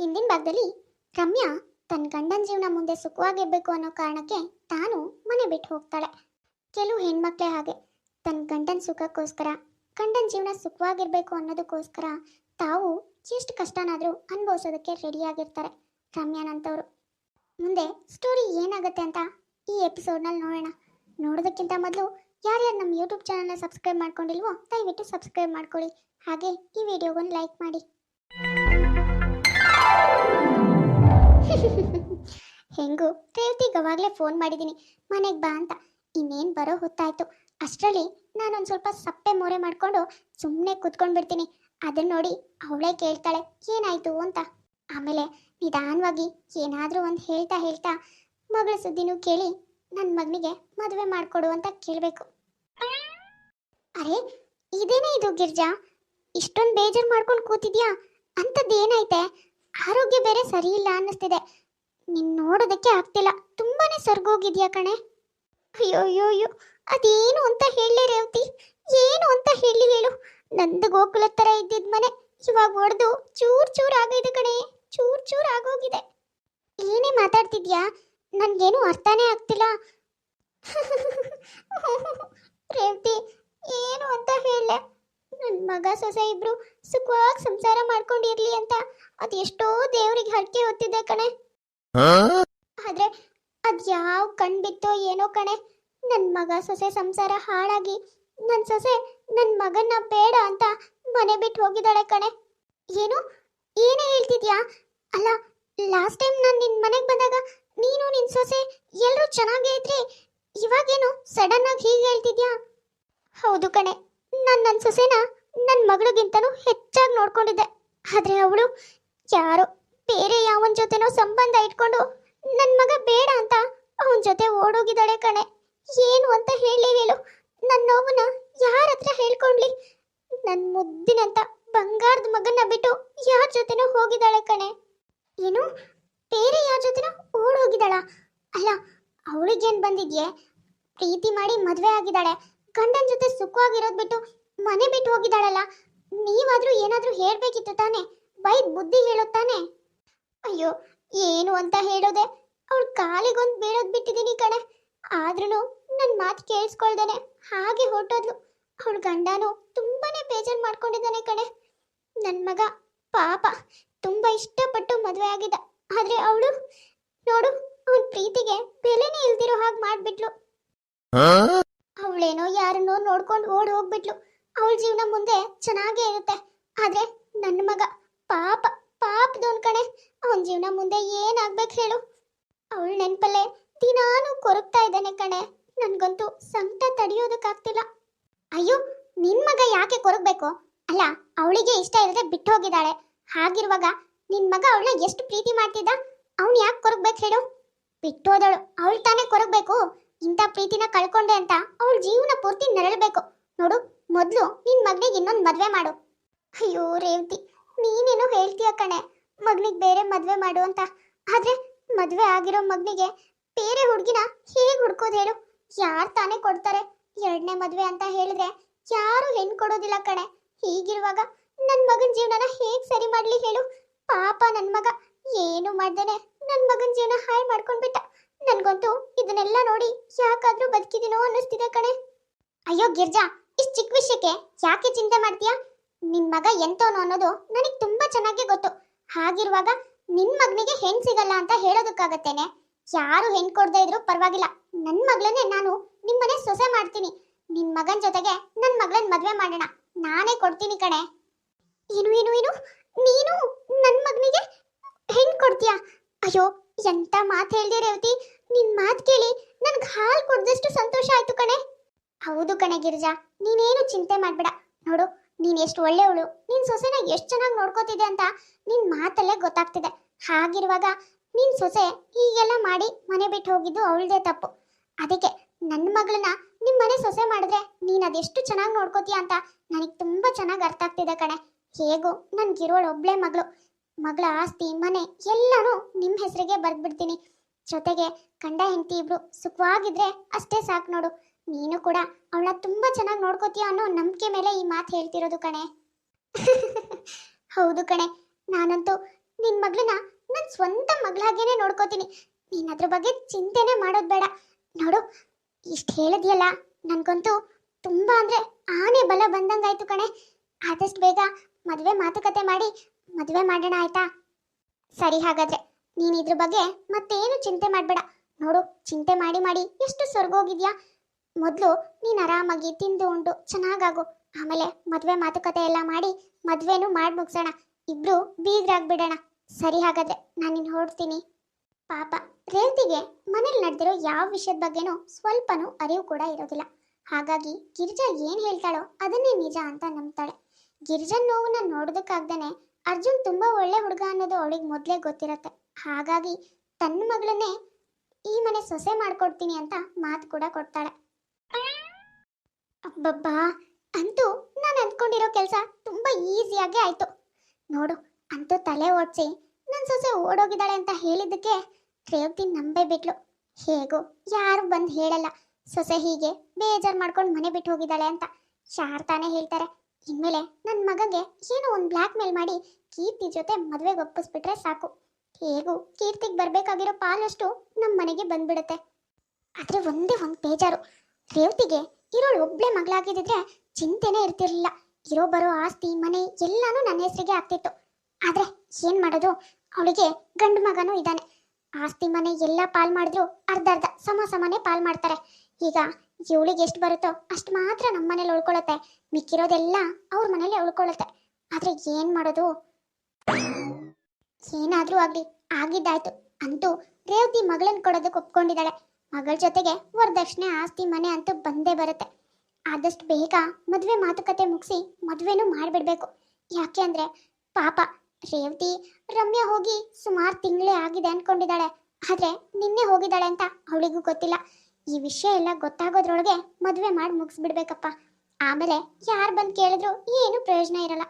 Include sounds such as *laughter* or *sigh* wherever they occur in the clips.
ಹಿಂದಿನ ಭಾಗದಲ್ಲಿ ರಮ್ಯಾ ತನ್ನ ಗಂಡನ ಜೀವನ ಮುಂದೆ ಸುಖವಾಗಿರ್ಬೇಕು ಅನ್ನೋ ಕಾರಣಕ್ಕೆ ತಾನು ಮನೆ ಬಿಟ್ಟು ಹೋಗ್ತಾಳೆ. ಕೆಲವು ಹೆಣ್ಮಕ್ಳೇ ಹಾಗೆ. ತನ್ನ ಗಂಡನ ಸುಖಕ್ಕೋಸ್ಕರ, ಗಂಡನ ಜೀವನ ಸುಖವಾಗಿರ್ಬೇಕು ಅನ್ನೋದಕ್ಕೋಸ್ಕರ ತಾವು ಎಷ್ಟು ಕಷ್ಟನಾದರೂ ಅನುಭವಿಸೋದಕ್ಕೆ ರೆಡಿಯಾಗಿರ್ತಾರೆ ರಮ್ಯಾನಂತವರು. ಮುಂದೆ ಸ್ಟೋರಿ ಏನಾಗುತ್ತೆ ಅಂತ ಈ ಎಪಿಸೋಡ್ನಲ್ಲಿ ನೋಡೋಣ. ನೋಡೋದಕ್ಕಿಂತ ಮೊದಲು ಯಾರ್ಯಾರು ನಮ್ಮ ಯೂಟ್ಯೂಬ್ ಚಾನಲ್ನ ಸಬ್ಸ್ಕ್ರೈಬ್ ಮಾಡ್ಕೊಂಡಿಲ್ವೋ ದಯವಿಟ್ಟು ಸಬ್ಸ್ಕ್ರೈಬ್ ಮಾಡ್ಕೊಳ್ಳಿ ಹಾಗೆ ಈ ವಿಡಿಯೋಗೊಂದು ಲೈಕ್ ಮಾಡಿ. ಹೆಂಗು ರೇವತಿ ಅವಾಗಲೇ ಫೋನ್ ಮಾಡಿದ್ದೀನಿ ಮನೆಗೆ ಬಾ ಅಂತ. ಇನ್ನೇನು ಬರೋ ಹೊತ್ತಾಯ್ತು. ಅಷ್ಟರಲ್ಲಿ ನಾನೊಂದು ಸ್ವಲ್ಪ ಸಪ್ಪೆ ಮೋರೆ ಮಾಡಿಕೊಂಡು ಸುಮ್ಮನೆ ಕೂತ್ಕೊಂಡು ಬಿಡ್ತೀನಿ ಅದನ್ನ ನೋಡಿ ಅವಳೇ ಕೇಳ್ತಾಳೆ, ಏನಾಯ್ತು ಅಂತ. ಆಮೇಲೆ ನಿಧಾನವಾಗಿ ಏನಾದರೂ ಒಂದು ಹೇಳ್ತಾ ಹೇಳ್ತಾ ಮಗಳ ಸುದ್ದಿನೂ ಕೇಳಿ ನನ್ನ ಮಗನಿಗೆ ಮದುವೆ ಮಾಡಿಕೊಡು ಅಂತ ಕೇಳಬೇಕು. ಅರೆ, ಇದೇನೇ ಇದು ಗಿರ್ಜಾ? ಇಷ್ಟೊಂದು ಬೇಜಾರು ಮಾಡ್ಕೊಂಡು ಕೂತಿದ್ಯಾ? ಅಂಥದ್ದು ಏನೈತೆ ಆರೋಗ್ಯ ಬೇರೆ ಸರಿ ಇಲ್ಲ ಅನ್ನಿಸ್ತಿದೆ. ನಿನ್ ನೋಡೋದಕ್ಕೆ ಆಗ್ತಿಲ್ಲ. ತುಂಬಾನೇ ಸರ್ಗೋಗಿದ್ಯಾ ಕಣೆ. ಅಯ್ಯೋ ಅಯ್ಯೋ ಅಯ್ಯೋ, ಅದೇನು ಅಂತ ಹೇಳಿ ರೇವತಿ. ಏನು ಅಂತ ಹೇಳಿ ಹೇಳು. ನಂದು ಗೋಕುಲ ತರ ಇದ್ದಿದ್ ಮನೆ ಇವಾಗ ಒಡೆದು ಚೂರ್ ಚೂರ್ ಆಗಿದೆ ಕಣೆ. ಚೂರ್ ಚೂರ್ ಆಗೋಗಿದೆ. ಏನೇ ಮಾತಾಡ್ತಿದ್ಯಾ? ನನ್ಗೇನು ಅರ್ಥನೇ ಆಗ್ತಿಲ್ಲ. *laughs* ರೇವತಿ, ಏನು ಅಂತ ಹೇಳಲೆ. ನನ್ನ ಮಗ, ಸೊಸೆ ಇಬ್ರು ಸುಖವಾಗಿ ಸಂಸಾರ ಮಾಡ್ಕೊಂಡಿರ್ಲಿ ಅಂತ. ಅದೆಷ್ಟೋ ದೇವರಿಗೆ ಹರಕೆ ಹೊತ್ತಿದೆ ಕಣೆ. ಆದ್ರೆ ಅದ್ ಯಾವ ಕಣ್ ಏನೋ ಕಣೆ. ನನ್ ಮಗ ಸೊಸೆ ಸಂಸಾರ ಹಾಳಾಗಿ. ನನ್ ಸೊಸೆ ನನ್ ಮಗನ್ನ ಬೇಡ ಅಂತ ಮನೆ ಬಿಟ್ಟು ಹೋಗಿದ್ದಾಳೆ ಕಣೆ. ಏನು? ಏನೇ ಹೇಳ್ತಿದ್ಯಾ? ಅಲ್ಲ ಲಾಸ್ಟ್ ಟೈಮ್ ನಾನು ನಿನ್ ಮನೆಗೆ ಬಂದಾಗ ನೀನು ನಿನ್ ಸೊಸೆ ಎಲ್ಲರೂ ಚೆನ್ನಾಗೇ ಇದ್ರಿ. ಇವಾಗೇನು ಸಡನ್ ಆಗಿ ಹೀಗೆ ಹೇಳ್ತಿದ್ಯಾ? ಹೌದು ಕಣೆ. ನಾನು ನನ್ ಸೊಸೆನ ನನ್ನ ಮಗಳಿಗಿಂತನೂ ಹೆಚ್ಚಾಗಿ ನೋಡ್ಕೊಂಡಿದ್ದೆ. ಆದ್ರೆ ಅವಳು ಯಾರೋ ಬೇರೆ ಯಾವನ್ ಜೊತೆನೋ ಸಂಬಂಧ ಇಟ್ಕೊಂಡು ನನ್ನ ಮಗ ಬೇಡ ಅಂತ ಅವನ ಜೊತೆ ಓಡೋಗಿದ್ದಾಳೆ ಕಣೆ. ಏನು ಅಂತ ಹೇಳಿ ಹೇಳು. ನನ್ನ ನೋವನ್ನ ಯಾರ ಹತ್ರ ಹೇಳ್ಕೊಂಡ್ಲಿ? ನನ್ನ ಮುದ್ದಿನಂತ ಬಂಗಾರದ ಮಗನ್ನ ಬಿಟ್ಟು ಯಾರ ಜೊತೆನೋ ಹೋಗಿದ್ದಾಳೆ ಕಣೆ. ಏನು? ಬೇರೆ ಯಾರ ಜೊತೆನೋ ಓಡೋಗಿದ್ದಾಳ? ಅಲ್ಲ, ಅವಳಿಗೇನು ಬಂದಿದ್ಯೆ? ಪ್ರೀತಿ ಮಾಡಿ ಮದುವೆ ಆಗಿದ್ದಾಳೆ. ಗಂಡನ ಜೊತೆ ಸುಖವಾಗಿರೋದು ಬಿಟ್ಟು ಮನೆ ಬಿಟ್ಟು ಹೋಗಿದ್ದಾಳಲ್ಲ. ನೀವಾದ್ರೂ ಏನಾದ್ರೂ ಹೇಳ್ಬೇಕಿತ್ತು ತಾನೆ? ಬೈದ್ ಬುದ್ಧಿ ಹೇಳುತ್ತಾನೆ ಅಯ್ಯೋ ಏನು ಅಂತ ಹೇಳೋದೆ? ಅವಳ ಕಾಲಿಗೊಂದು ಬೀಳೋದ್ ಬಿಟ್ಟಿದ್ದೀನಿ ಕಣೆ. ಆದ್ರೂ ನನ್ನ ಮಾತು ಕೇಳಿಸ್ಕೊಳ್ದೇನೆ. ಹಾಗೆ ಹೊರಟೋದ್ಲು. ಅವಳ ಗಂಡನು ತುಂಬಾನೇ ಬೇಜಾರು ಮಾಡ್ಕೊಂಡಿದ್ದಾನೆ ಕಣೆ. ನನ್ನ ಮಗ ಪಾಪ ತುಂಬಾ ಇಷ್ಟಪಟ್ಟು ಮದುವೆ ಆಗಿದ್ದ. ಆದ್ರೆ ಅವಳು ನೋಡು ಅವನ ಪ್ರೀತಿಗೆ ಬೆಲೆನೇ ಇಲ್ದಿರೋ ಹಾಗೆ ಮಾಡ್ಬಿಟ್ಲು. ಅವಳೇನೋ ಯಾರನ್ನೋ ನೋಡ್ಕೊಂಡು ಓಡ್ ಹೋಗ್ಬಿಟ್ಲು. ಅವಳ ಜೀವನ ಮುಂದೆ ಚೆನ್ನಾಗೇ ಇರುತ್ತೆ. ಆದ್ರೆ ನನ್ನ ಮಗ ಪಾಪ. ಪಾಪದವನ್ ಕಣೆ, ಅವನ ಜೀವನ ಮುಂದೆ ಏನಾಗ್ಬೇಕು ಹೇಳು. ಅವಳ ನೆನಪಲ್ಲೇ ದಿನಾನು ಕೊರಗ್ತಾ ಇದ್ದಾನೆ ಕಣೆ. ನನ್ಗಂತೂ ಸಂಕಟ ತಡೆಯೋದಕ್ಕಾಗ್ತಿಲ್ಲ. ಅಯ್ಯೋ, ನಿನ್ ಮಗ ಯಾಕೆ ಕೊರಗ್ಬೇಕು? ಅಲ್ಲ, ಅವಳಿಗೆ ಇಷ್ಟ ಇಲ್ಲದೆ ಬಿಟ್ಟು ಹೋಗಿದ್ದಾಳೆ ಹಾಗಿರುವಾಗ ನಿನ್ ಮಗ ಅವಳನ್ನ ಎಷ್ಟು ಪ್ರೀತಿ ಮಾಡ್ತಿದ್ದ? ಅವ್ನು ಯಾಕೆ ಕೊರಗ್ಬೇಕು ಹೇಳು? ಬಿಟ್ಟೋದಳು, ಅವಳು ತಾನೇ ಕೊರಗ್ಬೇಕು. ಇಂಥ ಪ್ರೀತಿನ ಕಳ್ಕೊಂಡೆ ಅಂತ ಅವಳ ಜೀವನ ಪೂರ್ತಿ ನರಳಬೇಕು. ನೋಡು, ಮೊದಲು ನಿನ್ ಮಗನಿಗೆ ಇನ್ನೊಂದು ಮದ್ವೆ ಮಾಡು. ಅಯ್ಯೋ, ರೇವತಿ. ನೀನೇನೋ ಹೇಳ್ತೀಯ ಕಣೆ. ಮಗನಿಗೆ ಬೇರೆ ಮದ್ವೆ ಮಾಡು ಅಂತ. ಆದ್ರೆ ಮದ್ವೆ ಆಗಿರೋ ಮಗನಿಗೆ ಬೇರೆ ಹುಡುಗಿನ ಹೇಗೆ ಹುಡ್ಕೋದು ಹೇಳು? ಯಾರು ತಾನೇ ಕೊಡ್ತಾರೆ ಎರಡನೇ ಮದ್ವೆ ಅಂತ ಹೇಳಿದ್ರೆ ಯಾರು ಹೆಣ್ ಕೊಡೋದಿಲ್ಲ ಕಣೆ. ಹೀಗಿರುವಾಗ ನನ್ನ ಮಗನ ಜೀವನನ ಹೇಗೆ ಸರಿ ಮಾಡ್ಲಿ ಹೇಳು? ಪಾಪ ನನ್ನ ಮಗ. ಏನು ಮಾಡ್ದೇನೆ? ನನ್ನ ಮಗನ ಜೀವನ ಹಾಳು ಮಾಡ್ಕೊಂಡ್ಬಿಟ್ಟ. ನನಗಂತೂ ಇದನ್ನೆಲ್ಲ ನೋಡಿ ಯಾಕಾದ್ರೂ ಬದುಕಿದೀನೋ ಅನ್ನಿಸ್ತಿದೆ ಕಣೆ. ಅಯ್ಯೋ ಗಿರ್ಜಾ, ಇಷ್ಟು ಚಿಕ್ಕ ವಿಷಯಕ್ಕೆ ಯಾಕೆ ಚಿಂತೆ ಮಾಡ್ತೀಯಾ? ನಿನ್ ಮಗ ಎಂತೋನು ಅನ್ನೋದು ನನಗೆ ತುಂಬಾ ಚೆನ್ನಾಗಿ ಗೊತ್ತು. ಹಾಗಿರುವಾಗ ನಿನ್ ಮಗನಿಗೆ ಹೆಣ್ ಸಿಗಲ್ಲ ಅಂತ ಹೇಳೋದಕ್ಕಾಗತ್ತೇನೆ? ಯಾರು ಹೆಣ್ ಕೊಡದೇ ಇದ್ರು ಪರವಾಗಿಲ್ಲ. ನನ್ ಮಗಳನ್ನೇ ನಾನು ನಿಮ್ಮನೆ ಸೊಸೆ ಮಾಡ್ತೀನಿ. ನಿನ್ ಮಗನ್ ಜೊತೆಗೆ ನನ್ ಮಗಳನ್ ಮದ್ವೆ ಮಾಡೋಣ. ನಾನೇ ಕೊಡ್ತೀನಿ ಕಣೆ. ಏನು ಏನು ಏನು? ನೀನು ನನ್ ಮಗನಿಗೆ ಹೆಣ್ ಕೊಡ್ತೀಯಾ? ಅಯ್ಯೋ, ಎಂತ ಮಾತು ಹೇಳ್ದೆ ರೇವತಿ? ನಿನ್ ಮಾತು ಕೇಳಿ ನನ್ಗೆ ಹಾಲು ಕೊಡ್ದಷ್ಟು ಸಂತೋಷ ಆಯ್ತು ಕಣೆ. ಹೌದು ಕಣೆ ಗಿರಿಜಾ, ನೀನೇನು ಚಿಂತೆ ಮಾಡ್ಬೇಡ. ನೋಡು ನೀನ್ ಎಷ್ಟು ಒಳ್ಳೆಯವಳು, ನಿನ್ ಸೊಸೆನ ಎಷ್ಟು ಚೆನ್ನಾಗಿ ನೋಡ್ಕೋತಿದೆ ಅಂತ ನಿನ್ ಮಾತಲ್ಲೇ ಗೊತ್ತಾಗ್ತಿದೆ. ಹಾಗಿರುವಾಗ ನಿನ್ ಸೊಸೆ ಹೀಗೆಲ್ಲ ಮಾಡಿ ಮನೆ ಬಿಟ್ಟು ಹೋಗಿದ್ದು ಅವಳದೇ ತಪ್ಪು. ಅದಕ್ಕೆ ನನ್ನ ಮಗಳನ್ನ ನಿಮ್ ಮನೆ ಸೊಸೆ ಮಾಡಿದ್ರೆ ನೀನ್ ಅದೆಷ್ಟು ಚೆನ್ನಾಗಿ ನೋಡ್ಕೋತೀಯ ಅಂತ ನನಗೆ ತುಂಬಾ ಚೆನ್ನಾಗಿ ಅರ್ಥ ಆಗ್ತಿದೆ ಕಣೆ. ಹೇಗೋ ನನ್ಗಿರೋಳು ಒಬ್ಳೆ ಮಗಳು. ಮಗಳ ಆಸ್ತಿ, ಮನೆ ಎಲ್ಲಾನು ನಿಮ್ಮ ಹೆಸರಿಗೆ ಬರ್ದ್ಬಿಡ್ತೀನಿ. ಜೊತೆಗೆ ಗಂಡ, ಹೆಂಡತಿ ಇಬ್ರು ಸುಖವಾಗಿದ್ರೆ ಅಷ್ಟೇ ಸಾಕು ನೋಡು. ನೀನು ಕೂಡ ಅವಳ ತುಂಬಾ ಚೆನ್ನಾಗಿ ನೋಡ್ಕೋತೀಯ ಅನ್ನೋ ನಂಬಿಕೆ ಮೇಲೆ ಈ ಮಾತು ಹೇಳ್ತಿರೋದು ಕಣೆ. *laughs* ಹೌದು ಕಣೆ. ನಾನಂತೂ ನಿನ್ ಮಗಳನ್ನ ನನ್ನ ಸ್ವಂತ ಮಗಳಾಗೇನೆ ನೋಡ್ಕೋತೀನಿ. ನೀನ್ ಅದ್ರ ಬಗ್ಗೆ ಚಿಂತೆನೆ ಮಾಡೋದ್ ಬೇಡ. ನೋಡು, ಇಷ್ಟು ಹೇಳಿದ್ಯಲ್ಲ, ನನ್ಗಂತೂ ತುಂಬಾ ಅಂದ್ರೆ ಆನೆ ಬಲ ಬಂದಂಗಾಯ್ತು ಕಣೆ. ಆದಷ್ಟು ಬೇಗ ಮದುವೆ ಮಾತುಕತೆ ಮಾಡಿ ಮದುವೆ ಮಾಡೋಣ ಆಯ್ತಾ? ಸರಿ ಹಾಗಾದ್ರೆ, ನೀನು ಇದ್ರ ಬಗ್ಗೆ ಮತ್ತೇನು ಚಿಂತೆ ಮಾಡಬೇಡ. ನೋಡು, ಚಿಂತೆ ಮಾಡಿ ಮಾಡಿ ಎಷ್ಟು ಸ್ವರ್ಗೋಗಿದ್ಯಾ? ಮೊದಲು ನೀನು ಆರಾಮಾಗಿ ತಿಂದು ಉಂಡು, ಚೆನ್ನಾಗಾಗು. ಆಮೇಲೆ ಮದುವೆ ಮಾತುಕತೆ ಎಲ್ಲ ಮಾಡಿ, ಮದುವೆನೂ ಮಾಡಿ ಮುಗ್ಸೋಣ. ಇಬ್ರು ಬೀಗ್ರಾಗ್ಬಿಡೋಣ. ಸರಿ ಹಾಗಾದ್ರೆ, ನಾನು ನಿನ್ನ ಹೊರಡ್ತೀನಿ. ಪಾಪ, ರೇವತಿಗೆ ಮನೇಲಿ ನಡೆದಿರೋ ಯಾವ ವಿಷಯದ ಬಗ್ಗೆನೂ ಸ್ವಲ್ಪನೂ ಅರಿವು ಕೂಡ ಇರೋದಿಲ್ಲ. ಹಾಗಾಗಿ ಗಿರಿಜಾ ಏನು ಹೇಳ್ತಾಳೋ ಅದನ್ನೇ ನಿಜ ಅಂತ ನಂಬ್ತಾಳೆ. ಗಿರಿಜನ್ ನೋವನ್ನ ನೋಡೋದಕ್ಕಾಗ್ದೇನೆ ಅರ್ಜುನ್ ತುಂಬಾ ಒಳ್ಳೆ ಹುಡುಗ ಅನ್ನೋದು ಅವಳಿಗೆ ಮೊದಲೇ ಗೊತ್ತಿರತ್ತೆ. ಹಾಗಾಗಿ ತನ್ನ ಮಗಳನ್ನೇ ಈ ಮನೆ ಸೊಸೆ ಮಾಡ್ಕೊಡ್ತೀನಿ ಅಂತ ಮಾತು ಕೂಡ ಕೊಡ್ತಾಳೆ. ಅಬ್ಬಬ್ಬಾ, ಅಂತೂ ನಾನು ಅಂದ್ಕೊಂಡಿರೋ ಕೆಲಸ ತುಂಬಾ ಈಸಿಯಾಗಿ ಆಯ್ತು. ನೋಡು, ಅಂತೂ ತಲೆ ಓಡಿಸಿ ನನ್ನ ಸೊಸೆ ಓಡೋಗಿದ್ದಾಳೆ ಅಂತ ಹೇಳಿದ್ದಕ್ಕೆ ರೇವತಿ ನಂಬೇ ಬಿಟ್ಲು. ಹೇಗೋ ಯಾರು ಬಂದು ಹೇಳಲ್ಲ. ಸೊಸೆ ಹೀಗೆ ಬೇಜಾರು ಮಾಡ್ಕೊಂಡು ಮನೆ ಬಿಟ್ಟು ಹೋಗಿದ್ದಾಳೆ ಅಂತ ಯಾರು ತಾನೇ ಹೇಳ್ತಾರೆ. ಇನ್ಮೇಲೆ ನನ್ನ ಮಗಗೆ ಏನೋ ಒಂದು ಬ್ಲ್ಯಾಕ್ ಮೇಲ್ ಮಾಡಿ ಕೀರ್ತಿ ಜೊತೆ ಮದುವೆಗೆ ಒಪ್ಪಿಸ್ಬಿಟ್ರೆ ಸಾಕು. ಹೇಗೂ ಕೀರ್ತಿಗೆ ಬರಬೇಕಾಗಿರೋ ಪಾಲಷ್ಟು ನಮ್ಮ ಮನೆಗೆ ಬಂದ್ಬಿಡುತ್ತೆ. ಆದರೆ ಒಂದೇ ಒಂದು ಬೇಜಾರು. ರೇವತಿಗೆ ಇರೋಳು ಒಬ್ಳೆ ಮಗಳಾಗಿದ್ದಿದ್ರೆ ಚಿಂತೆನೇ ಇರ್ತಿರ್ಲಿಲ್ಲ. ಇರೋ ಬರೋ ಆಸ್ತಿ, ಮನೆ ಎಲ್ಲಾನು ನನ್ನ ಹೆಸರಿಗೆ ಆಗ್ತಿತ್ತು. ಆದ್ರೆ ಏನ್ ಮಾಡೋದು? ಅವಳಿಗೆ ಗಂಡು ಮಗನೂ ಇದ್ದಾನೆ. ಆಸ್ತಿ, ಮನೆ ಎಲ್ಲ ಪಾಲ್ ಮಾಡಿದ್ರು ಅರ್ಧ ಅರ್ಧ ಸಮ ಸಮನೆ ಪಾಲ್ ಮಾಡ್ತಾರೆ. ಈಗ ಇವಳಿಗೆ ಎಷ್ಟು ಬರುತ್ತೋ ಅಷ್ಟು ಮಾತ್ರ ನಮ್ಮ ಮನೇಲಿ ಉಳ್ಕೊಳತ್ತೆ. ಮಿಕ್ಕಿರೋದೆಲ್ಲ ಅವ್ರ ಮನೇಲಿ ಉಳ್ಕೊಳತ್ತೆ. ಆದ್ರೆ ಏನ್ ಮಾಡೋದು? ಏನಾದ್ರೂ ಆಗ್ಲಿ, ಆಗಿದ್ದಾಯ್ತು. ಅಂತೂ ರೇವತಿ ಮಗಳನ್ನ ಕೊಡೋದಕ್ಕೆ ಒಪ್ಕೊಂಡಿದ್ದಾಳೆ. ಮಗಳ ಜೊತೆಗೆ ವರದಕ್ಷಿಣೆ ಆಸ್ತಿ ಮನೆ ಅಂತೂ ಬಂದೇ ಬರುತ್ತೆ. ಆದಷ್ಟು ಬೇಗ ಮದುವೆ ಮಾತುಕತೆ ಮುಗಿಸಿ ಮದುವೆನೂ ಮಾಡಿಬಿಡ್ಬೇಕು. ಯಾಕೆ ಅಂದರೆ ಪಾಪ ರೇವತಿ, ರಮ್ಯಾ ಹೋಗಿ ಸುಮಾರು ತಿಂಗಳೇ ಆಗಿದೆ ಅಂದ್ಕೊಂಡಿದ್ದಾಳೆ ಆದರೆ ನಿನ್ನೆ ಹೋಗಿದ್ದಾಳೆ ಅಂತ ಅವಳಿಗೂ ಗೊತ್ತಿಲ್ಲ. ಈ ವಿಷಯ ಎಲ್ಲ ಗೊತ್ತಾಗೋದ್ರೊಳಗೆ ಮದುವೆ ಮಾಡಿ ಮುಗಿಸ್ಬಿಡ್ಬೇಕಪ್ಪ. ಆಮೇಲೆ ಯಾರು ಬಂದು ಕೇಳಿದ್ರು ಏನು ಪ್ರಯೋಜನ ಇರಲ್ಲ.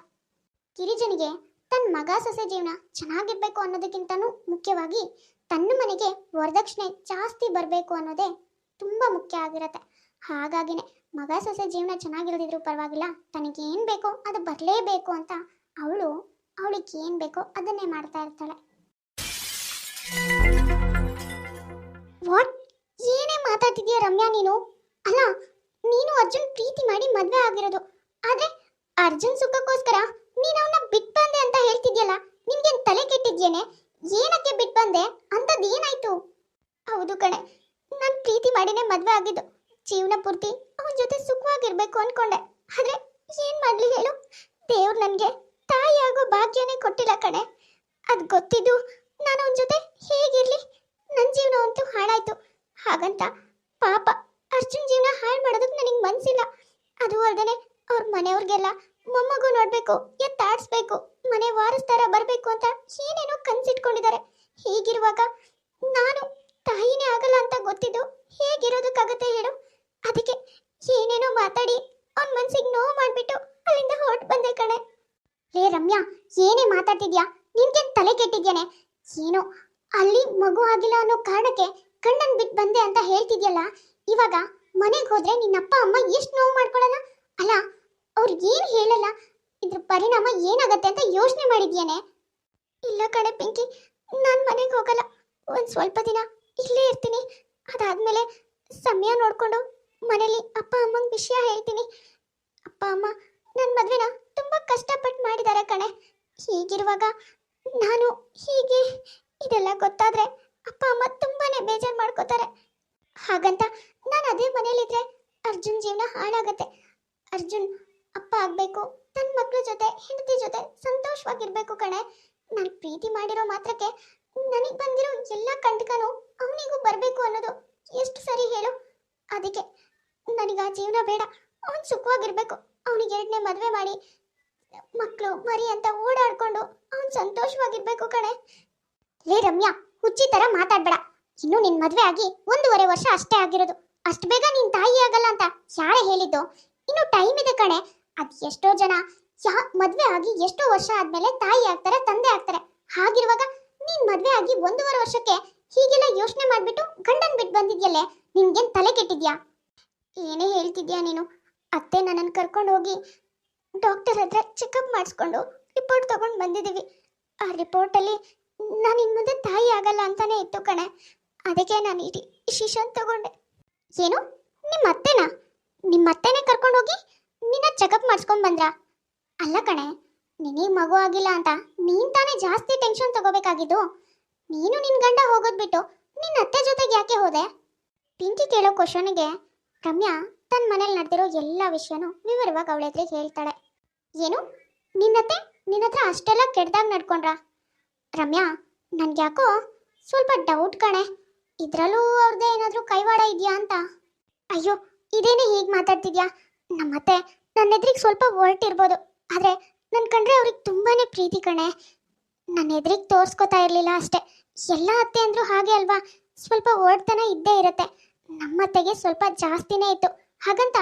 ಗಿರಿಜನಿಗೆ ತನ್ನ ಮಗ ಸೊಸೆ ಜೀವನ ಚೆನ್ನಾಗಿರ್ಬೇಕು ಅನ್ನೋದಕ್ಕಿಂತನೂ ಮುಖ್ಯವಾಗಿ ತನ್ನ ಮನೆಗೆ ವರದಕ್ಷಿಣೆ ಜಾಸ್ತಿ ಬರಬೇಕು ಅನ್ನೋದೇ ತುಂಬ ಮುಖ್ಯ ಆಗಿರತ್ತೆ. ಹಾಗಾಗಿನೇ ಮಗ ಸೊಸೆ ಜೀವನ ಚೆನ್ನಾಗಿಲ್ದಿದ್ರು ಪರವಾಗಿಲ್ಲ, ತನಗೇನು ಬೇಕೋ ಅದು ಬರಲೇಬೇಕು ಅಂತ ಅವಳು, ಅವಳಿಗೆ ಏನು ಬೇಕೋ ಅದನ್ನೇ ಮಾಡ್ತಾ ಇರ್ತಾಳೆ. ವಾಟ್? ಏನೇ ಮಾತಾಡ್ತಿದ್ಯಾ ರಮ್ಯಾ ನೀನು? ಅಲ್ಲ, ನೀನು ಅರ್ಜುನ್ ಪ್ರೀತಿ ಮಾಡಿ ಮದುವೆ ಆಗಿರೋದು. ಆದ್ರೆ ಅರ್ಜುನ್ ಸುಖಕ್ಕೋಸ್ಕರ ನೀನು ಅವನ್ನ ಬಿಟ್ಟು ಬಂದೆ ಅಂತ ಹೇಳ್ತಿದ್ಯಲ್ಲ, ನಿನ್ಗೇನು ತಲೆ ಕೆಟ್ಟಿದ್ಯೇನೆ? ಏನಕ್ಕೆ ಬಿಟ್ ಬಂದೆ? ಅಂತದ್ ಏನಾಯ್ತು? ಹೌದು ಕಣೆ, ನಾನು ಪ್ರೀತಿ ಮಾಡಿನೇ ಮದುವೆ ಆಗಿದ್ದು. ಜೀವನ ಪೂರ್ತಿ ಅವನ ಜೊತೆ ಸುಖವಾಗಿರ್ಬೇಕು ಅನ್ಕೊಂಡೆ. ಆದ್ರೆ ಏನ್ ಮಾಡ್ಲಿ ಹೇಳು? ದೇವ್ರು ನನ್ಗೆ ತಾಯಿ ಆಗೋ ಭಾಗ್ಯನೇ ಕೊಟ್ಟಿಲ್ಲ ಕಣೆ. ಅದ್ ಗೊತ್ತಿದ್ದು ನಾನು ಅವನ ಜೊತೆ ಹೇಗಿರ್ಲಿ? ನನ್ನ ಜೀವನ ಅಂತೂ ಹಾಳಾಯ್ತು. ಹಾಗಂತ ಪಾಪ ಅರ್ಜುನ್ ಜೀವನ ಹಾಳು ಮಾಡೋದಕ್ಕೆ ನನಗೆ ಮನ್ಸಿಲ್ಲ. ಅದು ಅಲ್ಲದೆ ಅವ್ರ ಮನೆಯವ್ರಿಗೆಲ್ಲ ಮೊಮ್ಮಗು ನೋಡ್ಬೇಕು ಎತ್ತಾಡ್ಸ್ಬೇಕು ಮನೆ ವಾರಸ್ತಾರ ಬರಬೇಕು ಅಂತ ಏನೇನೋ ಕನ್ಸಿಟ್ಕೊಂಡಿದ್ದಾರೆ ಹೀಗಿರುವಾಗ ನಾನು ತಾಯಿನೇ ಆಗಲ್ಲ ಅಂತ ಗೊತ್ತಿದ್ದು ಹೇಗಿರೋದಕ್ಕಾಗತ್ತೆ ಹೇಳು. ಅದಕ್ಕೆ ಏನೇನೋ ಮಾತಾಡಿ, ಅವ್ನ ಮನ್ಸಿಗೆ ನೋವು ಮಾಡ್ಬಿಟ್ಟು ಅಲ್ಲಿಂದ ಹೊರಟು ಬಂದೆ ಕಣೆ. ಲೇ ರಮ್ಯಾ, ಏನೇ ಮಾತಾಡ್ತಿದ್ಯಾ? ನಿನ್ಗೆ ತಲೆ ಕೆಟ್ಟಿದ್ಯಾನೆ? ಏನೋ ಅಲ್ಲಿ ಮಗು ಆಗಿಲ್ಲ ಅನ್ನೋ ಕಾರಣಕ್ಕೆ ಕಣ್ಣನ್ ಬಿಟ್ಟು ಬಂದೆ ಅಂತ ಹೇಳ್ತಿದ್ಯಲ್ಲ. ಇವಾಗ ಮನೆಗೆ ಹೋದ್ರೆ ನಿನ್ನಪ್ಪ, ಅಮ್ಮ ಎಷ್ಟು ನೋವು ಮಾಡ್ಕೊಳ್ಳಲ್ಲ ಅಲ್ಲ ಏನ್ ಹೇಳಲ್ಲ? ಇದ್ರ ಪರಿಣಾಮ ಏನಾಗತ್ತೆ ಅಂತ ಯೋಚನೆ ಮಾಡಿದ್ಯಾನೆ. ಇಲ್ಲ ಕಣೆ ಪಿಂಕಿ, ನಾನು ಮನೆಗೆ ಹೋಗಲ್ಲ. ಒಂದು ಸ್ವಲ್ಪ ದಿನ ಇಲ್ಲೇ ಇರ್ತೀನಿ. ಅದಾದಮೇಲೆ ಸಮಯ ನೋಡ್ಕೊಂಡು ಮನೇಲಿ ಅಪ್ಪ ಅಮ್ಮಂಗ್ ವಿಷಯ ಹೇಳ್ತೀನಿ. ಅಪ್ಪ ಅಮ್ಮ ನನ್ನ ಮದುವೆನ ತುಂಬಾ ಕಷ್ಟಪಟ್ಟು ಮಾಡಿದ್ದಾರೆ ಕಣೆ. ಹೀಗಿರುವಾಗ ನಾನು ಹೀಗೆ ಇದೆಲ್ಲ ಗೊತ್ತಾದ್ರೆ ಅಪ್ಪ ಅಮ್ಮ ತುಂಬಾ ಬೇಜಾರು ಮಾಡ್ಕೋತಾರೆ. ಹಾಗಂತ ನಾನು ಅದೇ ಮನೇಲಿದ್ರೆ ಅರ್ಜುನ್ ಜೀವನ ಹಾಳಾಗತ್ತೆ. ಅರ್ಜುನ್ ಅಪ್ಪ ಆಗಬೇಕು ತನ್ನ ಮಕ್ಕಳ ಜೊತೆ, ಹೆಂಡತಿ ಜೊತೆ ಸಂತೋಷವಾಗಿರ್ಬೇಕು ಕಣೆ. ನಾನು ಪ್ರೀತಿ ಮಾಡಿರೋ ಮಾತ್ರಕ್ಕೆ ನನಗೆ ಬಂದಿರೋ ಎಲ್ಲ ಕಂಟಕನು ಅವನಿಗೂ ಬರಬೇಕು ಅನ್ನೋದು ಎಷ್ಟು ಸರಿ ಹೇಳು. ಅದಕ್ಕೆ ನನಗೆ ಆ ಜೀವನ ಬೇಡ, ಅವನು ಸುಖವಾಗಿರ್ಬೇಕು. ಅವನಿಗೆ ಎರಡನೇ ಮದುವೆ ಮಾಡಿ ಮಕ್ಕಳು ಮರಿ ಅಂತ ಓಡಾಡ್ಕೊಂಡು ಅವನು ಸಂತೋಷವಾಗಿರ್ಬೇಕು ಕಣೆ. ಲೇ ರಮ್ಯಾ, ಹುಚ್ಚಿ ತರ ಮಾತಾಡ್ಬೇಡ. ಇನ್ನು ನಿನ್ ಮದುವೆ ಆಗಿ ಒಂದೂವರೆ ವರ್ಷ ಅಷ್ಟೇ ಆಗಿರೋದು. ಅಷ್ಟು ಬೇಗ ನಿನ್ ತಾಯಿ ಆಗಲ್ಲ ಅಂತ ಯಾರೇ ಹೇಳಿದ್ದು? ಇನ್ನು ಟೈಮ್ ಇದೆ ಕಣೆ. ಅದ್ ಎಷ್ಟೋ ಜನ, ಯಾ, ಮದುವೆ ಆಗಿ ಎಷ್ಟೋ ವರ್ಷ ಆದ್ಮೇಲೆ ತಾಯಿ ಆಗ್ತಾರೆ, ತಂದೆ ಆಗ್ತಾರೆ. ಹಾಗಿರುವಾಗ ನೀನ್ ಮದ್ವೆ ಆಗಿ ಒಂದೂವರೆ ವರ್ಷಕ್ಕೆ ಹೀಗೆಲ್ಲ ಯೋಚನೆ ಮಾಡ್ಬಿಟ್ಟು ಗಂಡನ್ ಬಿಟ್ಟು ಬಂದಿದ್ಯಲ್ಲೇ, ನಿನ್ಗೇನ್ ತಲೆ ಕೆಟ್ಟಿದ್ಯಾ? ಏನೇ ಹೇಳ್ತಿದ್ಯಾ ನೀನು? ಅತ್ತೆ ನನ್ನನ್ನು ಕರ್ಕೊಂಡು ಹೋಗಿ ಡಾಕ್ಟರ್ ಹತ್ರ ಚೆಕಪ್ ಮಾಡಿಸ್ಕೊಂಡು ರಿಪೋರ್ಟ್ ತಗೊಂಡು ಬಂದಿದ್ದೀವಿ. ಆ ರಿಪೋರ್ಟಲ್ಲಿ ನಾನು ಇನ್ನು ಮುಂದೆ ತಾಯಿ ಆಗಲ್ಲ ಅಂತಾನೆ ಇತ್ತು ಕಣೆ. ಅದಕ್ಕೆ ನಾನು ಇಡೀ ಶಿಶನ್ ತಗೊಂಡೆ. ಏನು? ನಿಮ್ಮ ಅತ್ತೆನಾ ನಿಮ್ಮ ಅತ್ತೆನೇ ಕರ್ಕೊಂಡು ಹೋಗಿ ನಿನ್ನ ಚೆಕಪ್ ಮಾಡಿಸ್ಕೊಂಡ್ ಬಂದ್ರಾ? ಅಲ್ಲ ಕಣೆ, ನಿನಗೆ ಮಗು ಆಗಿಲ್ಲ ಅಂತ ನೀನ್ ತಾನೇ ಜಾಸ್ತಿ ಟೆನ್ಷನ್ ತಗೋಬೇಕಾಗಿದ್ದು? ನೀನು ನಿನ್ ಗಂಡ ಹೋಗೋದ್ ಬಿಟ್ಟು ನಿನ್ನ ಅತ್ತೆ ಜೊತೆಗೆ ಯಾಕೆ ಹೋದೆ? ಪಿಂಕಿ ಕೇಳೋ ಕ್ವಶನ್ಗೆ ರಮ್ಯಾ ತನ್ನ ಮನೇಲಿ ನಡೆದಿರೋ ಎಲ್ಲ ವಿಷಯನೂ ವಿವರವಾಗಿ ಅವಳ ಹತ್ರ ಹೇಳ್ತಾಳೆ. ಏನು? ನಿನ್ನತ್ತೆ ನಿನ್ನ ಹತ್ರ ಅಷ್ಟೆಲ್ಲ ಕೆಡ್ದಾಗ ನಡ್ಕೊಂಡ್ರಾ? ರಮ್ಯಾ ನನ್ಗೆ ಯಾಕೋ ಸ್ವಲ್ಪ ಡೌಟ್ ಕಣೆ. ಇದ್ರಲ್ಲೂ ಅವ್ರದ್ದೇ ಏನಾದರೂ ಕೈವಾಡ ಇದೆಯಾ ಅಂತ? ಅಯ್ಯೋ, ಇದೇನೇ ಹೀಗೆ ಮಾತಾಡ್ತಿದ್ಯಾ? ನಮ್ಮತ್ತೆ ನನ್ನ ಎದುರಿಗೆ ಸ್ವಲ್ಪ ಹೊರಟಿರ್ಬೋದು ಆದರೆ ನನ್ನ ಕಂಡ್ರೆ ಅವ್ರಿಗೆ ತುಂಬಾನೇ ಪ್ರೀತಿ ಕಣೆ. ನನ್ನ ಎದುರಿಗೆ ತೋರಿಸ್ಕೊತಾ ಇರಲಿಲ್ಲ ಅಷ್ಟೇ. ಎಲ್ಲ ಅತ್ತೆ ಅಂದರೂ ಹಾಗೆ ಅಲ್ವಾ? ಸ್ವಲ್ಪ ಹೊರಟ್ತನ ಇದ್ದೇ ಇರುತ್ತೆ. ನಮ್ಮತ್ತೆಗೆ ಸ್ವಲ್ಪ ಜಾಸ್ತಿನೇ ಇತ್ತು. ಹಾಗಂತ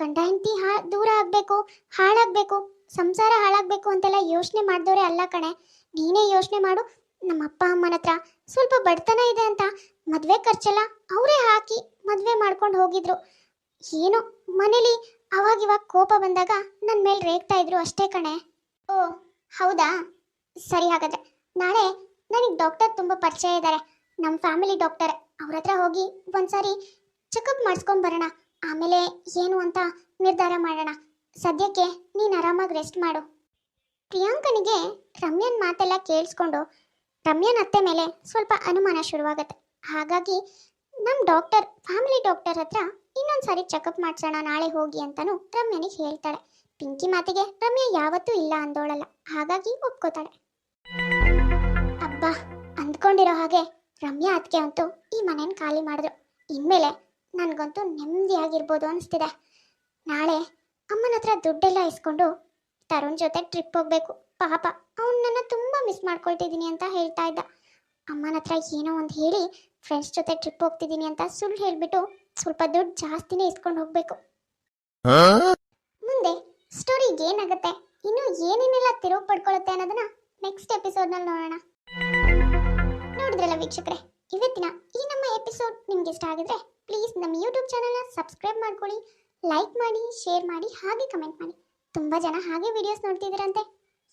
ಗಂಡ ಹೆಂಡತಿ ಹಾ ದೂರ ಆಗಬೇಕು, ಹಾಳಾಗಬೇಕು, ಸಂಸಾರ ಹಾಳಾಗಬೇಕು ಅಂತೆಲ್ಲ ಯೋಚನೆ ಮಾಡಿದವ್ರೆ ಅಲ್ಲ ಕಣೆ. ನೀನೇ ಯೋಚನೆ ಮಾಡು ನಮ್ಮ ಅಪ್ಪ, ಅಮ್ಮನ ಹತ್ರ ಸ್ವಲ್ಪ ಬಡತನ ಇದೆ ಅಂತ. ಮದುವೆ ಖರ್ಚೆಲ್ಲ ಅವರೇ ಹಾಕಿ ಮದುವೆ ಮಾಡ್ಕೊಂಡು ಹೋಗಿದ್ರು. ಏನು ಮನೇಲಿ ಅವಾಗಿವಾಗ ಕೋಪ ಬಂದಾಗ ನನ್ನ ಮೇಲೆ ರೇಗ್ತಾ ಇದ್ರು ಅಷ್ಟೇ ಕಣೆ. ಓ, ಹೌದಾ? ಸರಿ ಹಾಗಾದ್ರೆ. ನಾಳೆ ನನಗೆ ಡಾಕ್ಟರ್ ತುಂಬ ಪರಿಚಯ ಇದ್ದಾರೆ ನಮ್ಮ ಫ್ಯಾಮಿಲಿ ಡಾಕ್ಟರ್ ಅವ್ರ ಹತ್ರ ಹೋಗಿ ಒಂದ್ಸಾರಿ ಚೆಕಪ್ ಮಾಡಿಸ್ಕೊಂಡ್ ಬರೋಣ. ಆಮೇಲೆ ಏನು ಅಂತ ನಿರ್ಧಾರ ಮಾಡೋಣ. ಸದ್ಯಕ್ಕೆ ನೀನು ಆರಾಮಾಗಿ ರೆಸ್ಟ್ ಮಾಡು. ಪ್ರಿಯಾಂಕನಿಗೆ ರಮ್ಯನ್ ಮಾತೆಲ್ಲ ಕೇಳಿಸ್ಕೊಂಡು ರಮ್ಯನ್ ಅತ್ತೆ ಮೇಲೆ ಸ್ವಲ್ಪ ಅನುಮಾನ ಶುರುವಾಗತ್ತೆ. ಹಾಗಾಗಿ ನಮ್ಮ ಡಾಕ್ಟರ್, ಫ್ಯಾಮಿಲಿ ಡಾಕ್ಟರ್ ಹತ್ರ ಇನ್ನೊಂದ್ಸಾರಿ ಚೆಕಪ್ ಮಾಡಿಸೋಣ, ನಾಳೆ ಹೋಗಿ ಅಂತಾನು ರಮ್ಯನಿಗೆ ಹೇಳ್ತಾಳೆ. ಪಿಂಕಿ ಮಾತಿಗೆ ರಮ್ಯ ಯಾವತ್ತೂ ಇಲ್ಲ ಅಂದೋಳಲ್ಲ, ಹಾಗಾಗಿ ಒಪ್ಕೋತಾಳೆ. ಅಬ್ಬಾ, ಅಂದ್ಕೊಂಡಿರೋ ಹಾಗೆ ರಮ್ಯಾ ಅದಕ್ಕೆ ಅಂತೂ ಈ ಮನೇನ ಖಾಲಿ ಮಾಡಿದ್ರು. ಇನ್ಮೇಲೆ ನನಗಂತೂ ನೆಮ್ಮದಿಯಾಗಿರ್ಬೋದು ಅನಿಸ್ತಿದೆ. ನಾಳೆ ಅಮ್ಮನ ಹತ್ರ ದುಡ್ಡೆಲ್ಲ ಇಸ್ಕೊಂಡು ತರುಣ್ ಜೊತೆ ಟ್ರಿಪ್ ಹೋಗ್ಬೇಕು. ಪಾಪ, ಅವ್ನು ನನ್ನ ತುಂಬ ಮಿಸ್ ಮಾಡ್ಕೊಳ್ತಿದ್ದೀನಿ ಅಂತ ಹೇಳ್ತಾ ಇದ್ದ. ಅಮ್ಮನ ಹತ್ರ ಏನೋ ಒಂದು ಹೇಳಿ ಫ್ರೆಂಡ್ಸ್ ಜೊತೆ ಟ್ರಿಪ್ ಹೋಗ್ತಿದ್ದೀನಿ ಅಂತ ಸುಳ್ಳು ಹೇಳಿಬಿಟ್ಟು ಸ್ವಲ್ಪ ದುಡ್ಡು ಜಾಸ್ತಿನೇ ಇಸ್ಕೊಂಡು ಹೋಗ್ಬೇಕು. ಮುಂದೆ ಸ್ಟೋರಿ ಏನಾಗುತ್ತೆ? ಇನ್ನು ಏನೇನೆಲ್ಲ ತಿರುವು ಪಡ್ಕೊಳ್ಳುತ್ತೆ ಅನ್ನೋದನ್ನ ನೆಕ್ಸ್ಟ್ ಎಪಿಸೋಡ್ನಲ್ಲಿ ನೋಡೋಣ. ನೋಡಿದ್ರಲ್ಲ ವೀಕ್ಷಕರೇ ಇವತ್ತಿನ ಈ ನಮ್ಮ ಎಪಿಸೋಡ್ ನಿಮ್ಗೆ ಇಷ್ಟ ಆಗಿದ್ರೆ ಪ್ಲೀಸ್ ನಮ್ಮ ಯೂಟ್ಯೂಬ್ ಚಾನಲ್ನ ಸಬ್ಸ್ಕ್ರೈಬ್ ಮಾಡ್ಕೊಳ್ಳಿ ಲೈಕ್ ಮಾಡಿ ಶೇರ್ ಮಾಡಿ ಹಾಗೆ ಕಮೆಂಟ್ ಮಾಡಿ. ತುಂಬ ಜನ ಹಾಗೆ ವಿಡಿಯೋಸ್ ನೋಡ್ತಿದ್ದೀರಂತೆ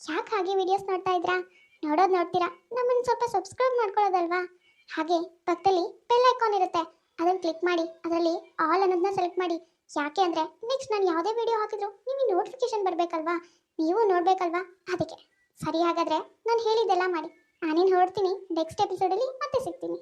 ಯಾಕೆ ಹಾಗೆ ವಿಡಿಯೋಸ್ ನೋಡ್ತಾ ಇದ್ರಾ? ನೋಡೋದು ನೋಡ್ತೀರಾ? ನಮ್ಮನ್ನು ಸ್ವಲ್ಪ ಸಬ್ಸ್ಕ್ರೈಬ್ ಮಾಡ್ಕೊಳ್ಳೋದಲ್ವಾ? ಹಾಗೆ ಪಕ್ಕದಲ್ಲಿ ಬೆಲ್ ಐಕಾನ್ ಇರುತ್ತೆ. ಅದನ್ನು ಕ್ಲಿಕ್ ಮಾಡಿ, ಅದರಲ್ಲಿ ಆಲ್ ಅನ್ನೋದನ್ನ ಸೆಲೆಕ್ಟ್ ಮಾಡಿ. ಯಾಕೆ ಅಂದರೆ ನೆಕ್ಸ್ಟ್ ನಾನು ಯಾವುದೇ ವಿಡಿಯೋ ಹಾಕಿದ್ರು ನಿಮಗೆ ನೋಟಿಫಿಕೇಶನ್ ಬರಬೇಕಲ್ವಾ? ನೀವು ನೋಡಬೇಕಲ್ವಾ? ಅದಕ್ಕೆ. ಸರಿ ಹಾಗಾದರೆ ನಾನು ಹೇಳಿದ್ದೆಲ್ಲ ಮಾಡಿ. ನಾನೇನು ಹೊರಡ್ತೀನಿ ನೆಕ್ಸ್ಟ್ ಎಪಿಸೋಡಲ್ಲಿ ಮತ್ತೆ ಸಿಗ್ತೀನಿ.